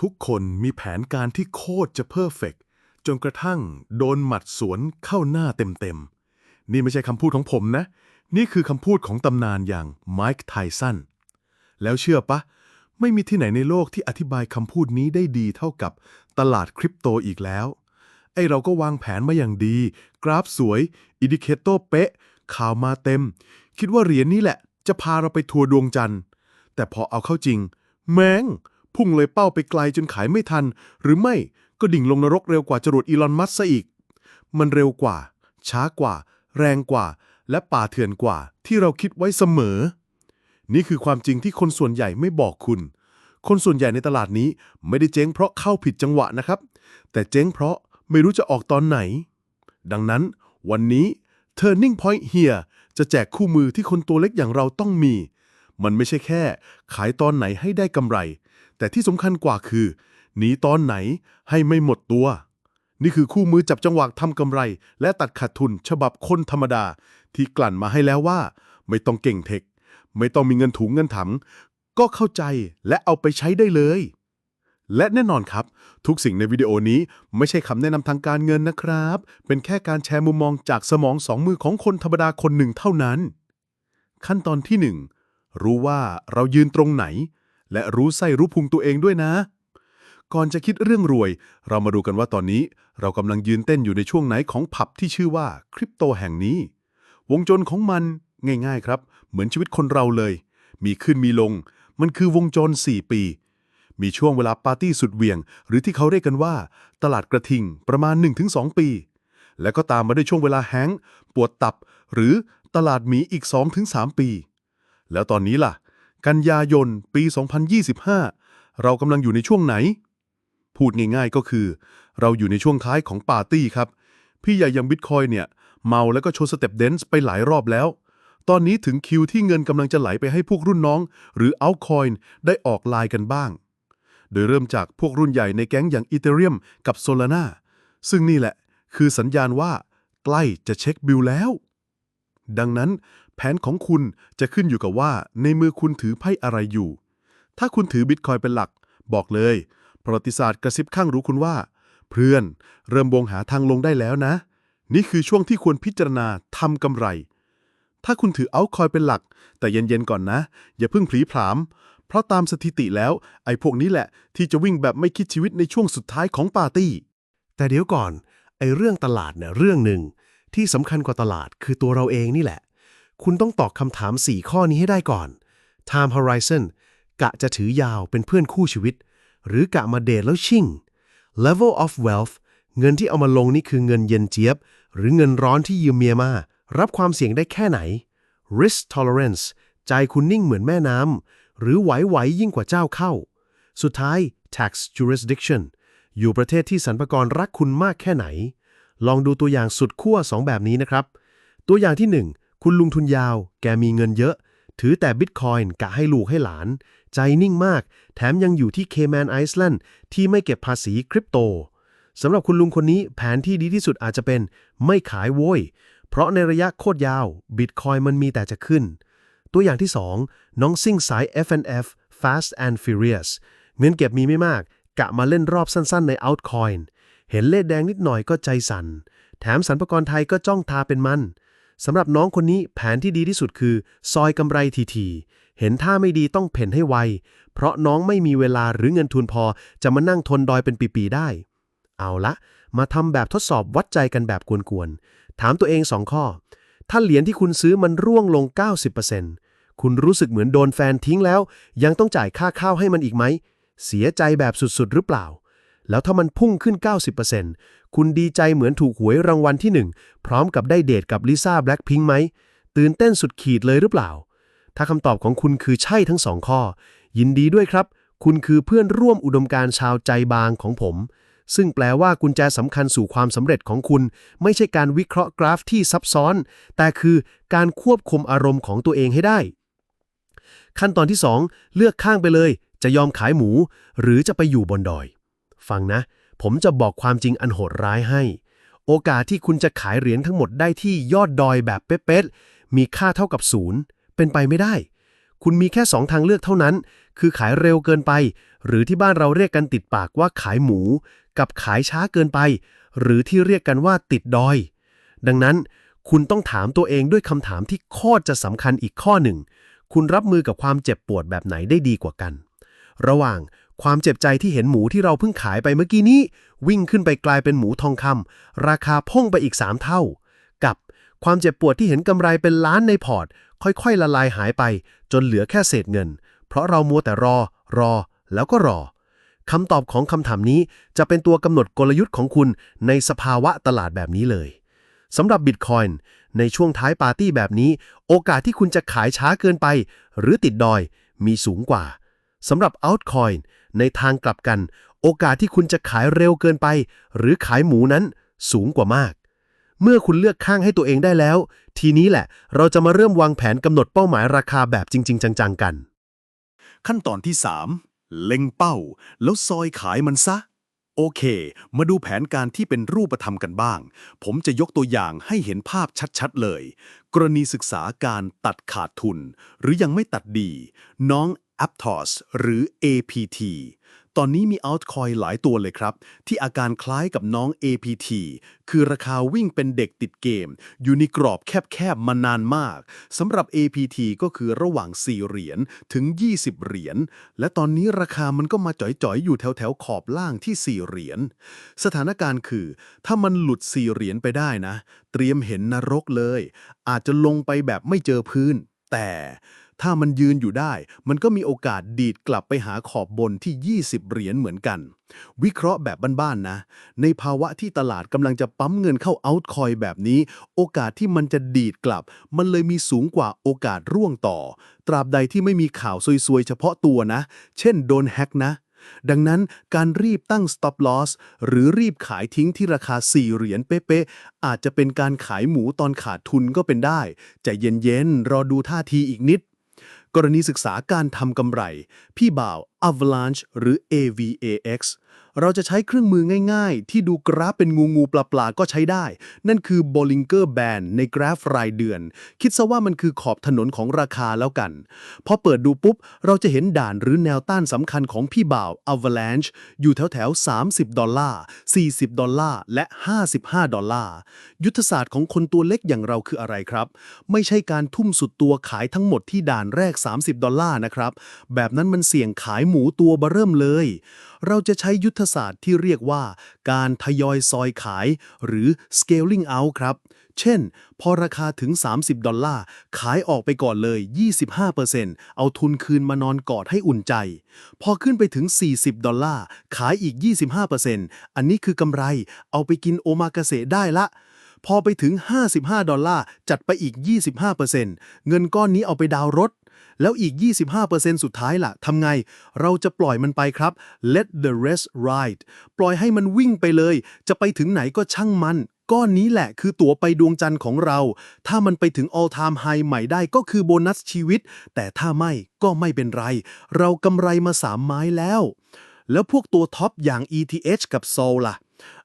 ทุกคนมีแผนการที่โคตรจะเพอร์เฟกจนกระทั่งโดนหมัดสวนเข้าหน้าเต็มๆ นี่ไม่ใช่คำพูดของผมนะ นี่คือคำพูดของตำนานอย่างไมค์ไทสันแล้วเชื่อปะ ไม่มีที่ไหนในโลกที่อธิบายคำพูดนี้ได้ดีเท่ากับตลาดคริปโตอีกแล้ว ไอเราก็วางแผนมาอย่างดี กราฟสวย อินดิเคเตอร์เป๊ะ ข่าวมาเต็ม คิดว่าเหรียญนี้แหละ จะพาเราไปทัวร์ดวงจันทร์ แต่พอเอาเข้าจริง แมง พุ่งเลยเป้าไปไกลจนขายไม่ทัน หรือไม่ก็ดิ่งลงนรกเร็วกว่าจรวดอีลอนมัสก์ซะอีก มันเร็วกว่า ช้ากว่า แรงกว่า และป่าเถื่อนกว่า ที่เราคิดไว้เสมอ นี่คือความจริงที่คนส่วนใหญ่ไม่บอกคุณ คนส่วนใหญ่ในตลาดนี้ไม่ได้เจ๊งเพราะเข้าผิดจังหวะนะครับ แต่เจ๊งเพราะไม่รู้จะออกตอนไหน ดังนั้น วันนี้ Turning Point Here จะแจกคู่มือที่คนตัวเล็กอย่างเราต้องมี มันไม่ใช่แค่ ขายตอนไหนให้ได้กำไร แต่ที่สำคัญกว่าคือหนีตอนไหนให้ไม่หมดตัว นี่คือคู่มือจับจังหวะทำกำไร และตัดขาดทุนฉบับคนธรรมดา ที่กลั่นมาให้แล้วว่า ไม่ต้องเก่งเทค ไม่ต้องมีเงินถุงเงินถัง ก็เข้าใจและเอาไปใช้ได้เลย และแน่นอนครับ ทุกสิ่งในวิดีโอนี้ไม่ใช่คำแนะนำทางการเงินนะครับ เป็นแค่การแชร์มุมมองจากสมองสองมือของคนธรรมดาคนหนึ่งเท่านั้น ขั้นตอนที่หนึ่งรู้ว่าเรายืนตรงไหน และรู้ไส้รู้พุงตัวเองด้วยนะ ก่อนจะคิดเรื่องรวย เรามาดูกันว่าตอนนี้เรากำลังยืนเต้นอยู่ในช่วงไหนของผับที่ชื่อว่าคริปโตแห่งนี้ วงจรของมันง่ายๆครับ เหมือนชีวิตคนเราเลย มีขึ้นมีลง มันคือวงจร 4 ปี มีช่วงเวลาปาร์ตี้สุดเวียง หรือที่เขาเรียกกันว่า ตลาดกระทิงประมาณ 1-2 ปี แล้วก็ตามมาด้วยช่วงเวลาแฮงก์ปวดตับ หรือตลาดหมีอีก 2-3 ปี แล้วตอนนี้ล่ะ กันยายน ปี 2025 เรากำลังอยู่ในช่วงไหน พูดง่ายๆก็คือ เราอยู่ในช่วงท้ายของปาร์ตี้ครับ พี่ใหญ่ยังบิตคอยเนี่ย เมาแล้วก็โชว์สเต็ปเดนซ์ไปหลายรอบแล้ว ตอนนี้ถึงคิวที่เงินกำลังจะไหลไปให้พวกรุ่นน้อง หรือเอาคอยน์ได้ออกลายกันบ้าง โดยเริ่มจากพวกรุ่นใหญ่ในแก๊งอย่างอีเทเรียมกับโซลาร่าซึ่งนี่แหละ คือสัญญาณว่า ใกล้จะเช็คบิลแล้ว ดังนั้น ผนของคุณจะขึ้นอยู่กับว่าในมือคุณถือไพ่อะไรอยู่ ถ้าคุณถือบิตคอยเป็นหลัก บอกเลย ประวัติศาสตร์กระซิบข้างรู้คุณว่า เพื่อนเริ่มบงหาทางลงได้แล้วนะ นี่คือช่วงที่ควรพิจารณาทำกำไร ถ้าคุณถือเอาคอยเป็นหลัก แต่เย็นๆก่อนนะ อย่าเพิ่งผลีผลาม เพราะตามสถิติแล้ว ไอ้พวกนี้แหละ ที่จะวิ่งแบบไม่คิดชีวิตในช่วงสุดท้ายของปาร์ตี้ แต่เดี๋ยวก่อนไอ้เรื่องตลาดเนี่ยเรื่องหนึ่งที่สำคัญกว่าตลาดคือตัวเราเองนี่แหละ คุณต้องตอบคำถาม 4 ข้อนี้ให้ได้ก่อน Time Horizon กะจะถือยาวเป็นเพื่อนคู่ชีวิต หรือกะมาเดทแล้วชิ่ง Level of Wealth เงินที่เอามาลงนี่คือเงินเย็นเจี๊ยบ หรือเงินร้อนที่ยืมเมียมา รับความเสี่ยงได้แค่ไหน Risk Tolerance ใจคุณนิ่งเหมือนแม่น้ำหรือไหวไหวยิ่งกว่าเจ้าเข้า สุดท้าย Tax Jurisdiction อยู่ประเทศที่สรรพากรรักคุณมากแค่ไหน ลองดูตัวอย่างสุดขั้ว2 แบบนี้นะครับ ตัวอย่างที่1 คุณลุงทุนยาว แกมีเงินเยอะ ถือแต่บิตคอยน์กะให้ลูกให้หลาน ใจนิ่งมาก แถมยังอยู่ที่เคแมนไอซ์แลนด์ที่ไม่เก็บภาษีคริปโตสำหรับคุณลุงคนนี้แผนที่ดีที่สุดอาจจะเป็น ไม่ขายโว้ย เพราะในระยะโคตรยาวบิตคอยมันมีแต่จะขึ้น ตัวอย่างที่ 2 น้องซิ่งสาย F&F Fast and Furious เงินเก็บมีไม่มาก กะมาเล่นรอบสั้นๆใน Outcoin เห็นเลขแดงนิดหน่อยก็ใจสั่น แถมสรรพากรไทยก็จ้องทาเป็นมัน สำหรับน้องคนนี้แผนที่ดีที่สุดคือ ซอยกำไรทีๆเห็นท่าไม่ดีต้องเพ่นให้ไว เพราะน้องไม่มีเวลาหรือเงินทุนพอ จะมานั่งทนดอยเป็นปีๆได้ เอาละ มาทำแบบทดสอบวัดใจกันแบบกวนๆ ถามตัวเอง2ข้อ ถ้าเหรียญที่คุณซื้อมันร่วงลง 90%คุณรู้สึกเหมือนโดนแฟนทิ้งแล้ว ยังต้องจ่ายค่าข้าวให้มันอีกไหม เสียใจแบบสุดๆ หรือเปล่า แล้วถ้ามันพุ่งขึ้น 90%คุณดีใจเหมือนถูกหวยรางวัลที่ 1 พร้อมกับได้เดทกับลิซ่าแบล็คพิงค์ไหม ตื่นเต้นสุดขีดเลยหรือเปล่า ถ้าคำตอบของคุณคือใช่ทั้งสองข้อ ยินดีด้วยครับ คุณคือเพื่อนร่วมอุดมการชาวใจบางของผม ซึ่งแปลว่ากุญแจสำคัญสู่ความสำเร็จของคุณ ไม่ใช่การวิเคราะห์กราฟที่ซับซ้อน แต่คือการควบคุมอารมณ์ของตัวเองให้ได้ ขั้นตอนที่ 2 เลือกข้างไปเลย จะยอมขายหมู หรือจะไปอยู่บนดอย ฟังนะ ผมจะบอกความจริงอันโหดร้ายให้ โอกาสที่คุณจะขายเหรียญทั้งหมดได้ที่ยอดดอยแบบเป๊ะๆมีค่าเท่ากับศูนย์เป็นไปไม่ได้ คุณมีแค่ 2 ทางเลือกเท่านั้น คือขายเร็วเกินไป หรือที่บ้านเราเรียกกันติดปากว่าขายหมู กับขายช้าเกินไป หรือที่เรียกกันว่าติดดอย ดังนั้นคุณต้องถามตัวเองด้วยคำถามที่โคตรจะสำคัญอีกข้อหนึ่ง คุณรับมือกับความเจ็บปวดแบบไหนได้ดีกว่ากัน ระหว่าง ความเจ็บใจที่เห็นหมูที่เราเพิ่งขายไปเมื่อกี้นี้ วิ่งขึ้นไปกลายเป็นหมูทองคำราคาพุ่งไปอีก 3 เท่า กับความเจ็บปวดที่เห็นกำไรเป็นล้านในพอร์ต ค่อยๆ ละลายหายไป จนเหลือแค่เศษเงิน เพราะเรามัวแต่รอ รอ แล้วก็รอคำตอบของคำถามนี้จะเป็นตัวกำหนดกลยุทธ์ของคุณในสภาวะตลาดแบบนี้เลยสำหรับ Bitcoin ในช่วงท้ายปาร์ตี้แบบนี้ โอกาสที่คุณจะขายช้าเกินไป หรือติดดอยมีสูงกว่าสำหรับ Altcoin ในทางกลับกัน โอกาสที่คุณจะขายเร็วเกินไป หรือขายหมูนั้นสูงกว่ามาก เมื่อคุณเลือกข้างให้ตัวเองได้แล้ว ทีนี้แหละ เราจะมาเริ่มวางแผนกำหนดเป้าหมายราคาแบบจริง ๆ จัง ๆ กัน ขั้นตอนที่ 3 เล็งเป้า แล้วซอยขายมันซะ โอเค มาดูแผนการที่เป็นรูปธรรมกันบ้าง ผมจะยกตัวอย่างให้เห็นภาพชัดๆเลย กรณีศึกษาการตัดขาดทุน หรือยังไม่ตัดดี น้อง Aptos หรือ APT ตอนนี้มี altcoin หลายตัวเลยครับ ที่อาการคล้ายกับน้อง APT คือราคาวิ่งเป็นเด็กติดเกม อยู่ในกรอบแคบๆมานานมากสำหรับ APT ก็คือระหว่าง 4 เหรียญถึง 20 เหรียญและตอนนี้ราคามันก็มาจ่อยๆ อยู่แถวๆ ขอบล่างที่ 4 เหรียญสถานการณ์คือ ถ้ามันหลุด 4 เหรียญไปได้นะ เตรียมเห็นนรกเลย อาจจะลงไปแบบไม่เจอพื้น แต่ถ้ามันยืนอยู่ได้ มันก็มีโอกาสดีดกลับไปหาขอบบนที่ 20 เหรียญเหมือนกัน วิเคราะห์แบบบ้านๆนะ ในภาวะที่ตลาดกำลังจะปั๊มเงินเข้าเอาท์คอยแบบนี้ โอกาสที่มันจะดีดกลับ มันเลยมีสูงกว่าโอกาสร่วงต่อ ตราบใดที่ไม่มีข่าวซวยๆ เฉพาะตัวนะ เช่นโดนแฮกนะ ดังนั้นการรีบตั้ง stop loss หรือรีบขายทิ้งที่ราคา 4 เหรียญเป๊ะๆ อาจจะเป็นการขายหมูตอนขาดทุนก็เป็นได้ใจเย็นๆ รอดูท่าทีอีกนิด กรณีศึกษาการทำกำไร พี่บ่าว Avalanche หรือ AVAX เราจะใช้เครื่องมือง่ายๆ ที่ดูกราฟเป็นงูงูปลาปลาก็ใช้ได้ นั่นคือ Bollinger Band ในกราฟรายเดือน คิดซะว่ามันคือขอบถนนของราคาแล้วกัน พอเปิดดูปุ๊บ เราจะเห็นด่านหรือแนวต้านสำคัญของพี่บ่าว Avalanche อยู่แถวแถวๆ30 ดอลลาร์ 40 ดอลลาร์ และ 55 ดอลลาร์ ยุทธศาสตร์ของคนตัวเล็กอย่างเราคืออะไรครับ ไม่ใช่การทุ่มสุดตัวขายทั้งหมดที่ด่านแรก 30 ดอลลาร์นะครับ แบบนั้นมันเสี่ยงขายหมูตัวเบอเริ่มเลย เราจะใช้ยุทธศาสตร์ที่เรียกว่าการทยอยซอยขายหรือ scaling out ครับ เช่น พอราคาถึง 30 ดอลลาร์ ขายออกไปก่อนเลย 25%เอาทุนคืนมานอนกอดให้อุ่นใจ พอขึ้นไปถึง 40 ดอลลาร์ ขายอีก 25%อันนี้คือกำไร เอาไปกินโอมากาเสะได้ละ พอไปถึง 55 ดอลลาร์ จัดไปอีก 25%เงินก้อนนี้เอาไปดาวรถ แล้วอีก 25%สุดท้ายล่ะทำไง เราจะปล่อยมันไปครับ let the rest ride ปล่อยให้มันวิ่งไปเลย จะไปถึงไหนก็ช่างมัน ก้อนนี้แหละคือตั๋วไปดวงจันทร์ของเรา ถ้ามันไปถึง all time high ใหม่ได้ก็คือโบนัสชีวิต แต่ถ้าไม่ก็ไม่เป็นไร เรากำไรมาสามไม้แล้ว แล้วพวกตัวท็อปอย่าง ETH กับ Sol ล่ะ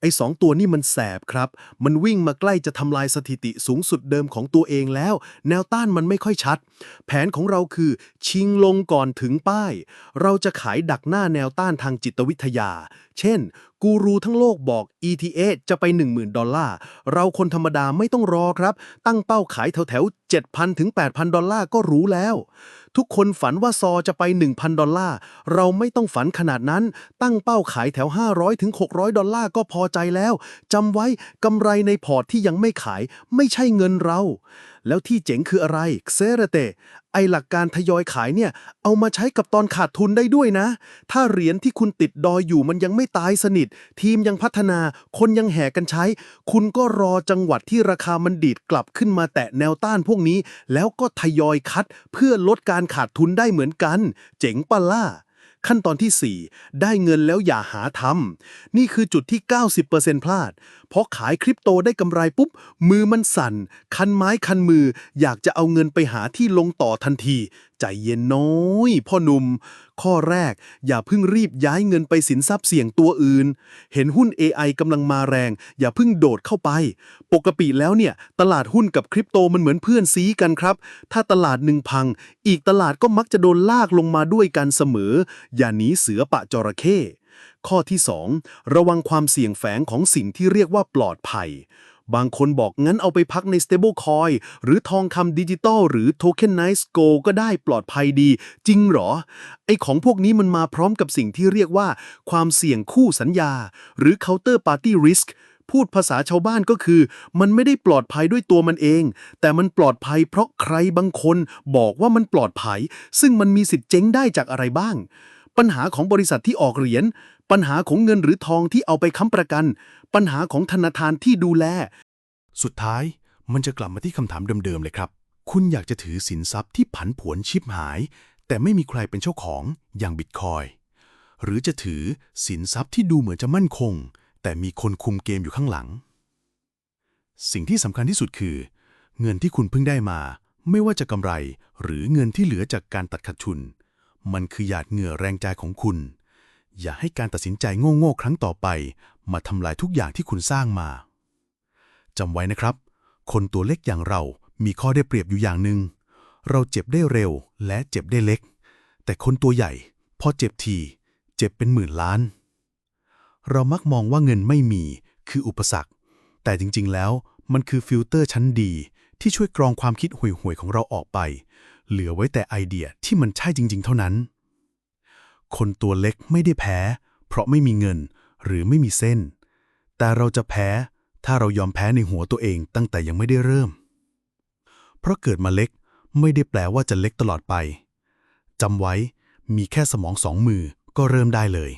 ไอ้สองตัวนี่มันแสบครับ มันวิ่งมาใกล้จะทำลายสถิติสูงสุดเดิมของตัวเองแล้ว แนวต้านมันไม่ค่อยชัด แผนของเราคือ ชิงลงก่อนถึงป้าย เราจะขายดักหน้าแนวต้านทางจิตวิทยา เช่น กูรูทั้งโลกบอก ETA จะไป 10,000 ดอลลาร์ เราคนธรรมดาไม่ต้องรอครับ ตั้งเป้าขายแถวๆ7,000 ถึง 8,000 ดอลลาร์ก็รู้แล้ว ทุกคนฝันว่าซอจะไป 1,000 ดอลลาร์ เราไม่ต้องฝันขนาดนั้น ตั้งเป้าขายแถว 500 ถึง 600 ดอลลาร์ก็พอใจแล้วจำไว้กำไรในพอร์ตที่ยังไม่ขายไม่ใช่เงินเราแล้วที่เจ๋งคืออะไรเซเรเตไอหลักการทยอยขายเนี่ย เอามาใช้กับตอนขาดทุนได้ด้วยนะ ถ้าเหรียญที่คุณติดดอยอยู่มันยังไม่ตายสนิท ทีมยังพัฒนา คนยังแห่กันใช้ คุณก็รอจังหวัดที่ราคามันดีดกลับขึ้นมาแตะแนวต้านพวกนี้ แล้วก็ทยอยคัดเพื่อลดการขาดทุนได้เหมือนกัน เจ๋งปะล่ะ ขั้นตอนที่ 4 ได้เงินแล้วอย่าหาทำนี่คือจุดที่ 90%พลาด เพราะขายคริปโตได้กำไรปุ๊บ มือมันสั่น คันไม้คันมือ อยากจะเอาเงินไปหาที่ลงต่อทันที ใจเย็นน้อยพ่อหนุ่ม ข้อแรก อย่าเพิ่งรีบย้ายเงินไปสินทรัพย์เสี่ยงตัวอื่น เห็นหุ้น AI กำลังมาแรง อย่าเพิ่งโดดเข้าไป ปกติแล้วเนี่ย ตลาดหุ้นกับคริปโตมันเหมือนเพื่อนซีกันครับ ถ้าตลาดหนึ่งพัง อีกตลาดก็มักจะโดนลากลงมาด้วยกันเสมอ อย่าหนีเสือปะจระเข้ข้อที่ 2 ระวังความเสี่ยงแฝงของสิ่งที่เรียกว่าปลอดภัย บางคนบอกงั้นเอาไปพักใน stablecoin หรือทองคำดิจิตอลหรือ tokenized gold ก็ได้ปลอดภัยดี จริงเหรอ ไอของพวกนี้มันมาพร้อมกับสิ่งที่เรียกว่า ความเสี่ยงคู่สัญญา หรือ counter party risk พูดภาษาชาวบ้านก็คือ มันไม่ได้ปลอดภัยด้วยตัวมันเอง แต่มันปลอดภัยเพราะใครบางคนบอกว่ามันปลอดภัย ซึ่งมันมีสิทธิ์เจ๊งได้จากอะไรบ้าง ปัญหาของบริษัทที่ออกเหรียญ ปัญหาของเงินหรือทองที่เอาไปค้ำประกัน ปัญหาของธนาคารที่ดูแล สุดท้ายมันจะกลับมาที่คำถามเดิมๆเลยครับ คุณอยากจะถือสินทรัพย์ที่ผันผวนชิบหาย แต่ไม่มีใครเป็นเจ้าของอย่างบิตคอยหรือจะถือสินทรัพย์ที่ดูเหมือนจะมั่นคง แต่มีคนคุมเกมอยู่ข้างหลัง สิ่งที่สำคัญที่สุดคือ เงินที่คุณเพิ่งได้มา ไม่ว่าจะกำไรหรือเงินที่เหลือจากการตัดขาดทุน มันคือหยาดเหงื่อแรงใจของคุณ อย่าให้การตัดสินใจโง่ๆครั้งต่อไป มาทำลายทุกอย่างที่คุณสร้างมาจำไว้นะครับ คนตัวเล็กอย่างเรามีข้อได้เปรียบอยู่อย่างหนึ่งเราเจ็บได้เร็วและเจ็บได้เล็ก แต่คนตัวใหญ่ พอเจ็บทีเจ็บเป็นหมื่นล้าน เรามักมองว่าเงินไม่มีคืออุปสรรค แต่จริงๆแล้วมันคือฟิลเตอร์ชั้นดีที่ช่วยกรองความคิดห่วยๆของเราออกไป เหลือไว้แต่ไอเดียที่มันใช่จริง ๆ เท่านั้น คนตัวเล็กไม่ได้แพ้ เพราะไม่มีเงินหรือไม่มีเส้น แต่เราจะแพ้ถ้าเรายอมแพ้ในหัวตัวเองตั้งแต่ยังไม่ได้เริ่ม เพราะเกิดมาเล็กไม่ได้แปลว่าจะเล็กตลอดไปจำไว้มีแค่สมองสองมือก็เริ่มได้เลย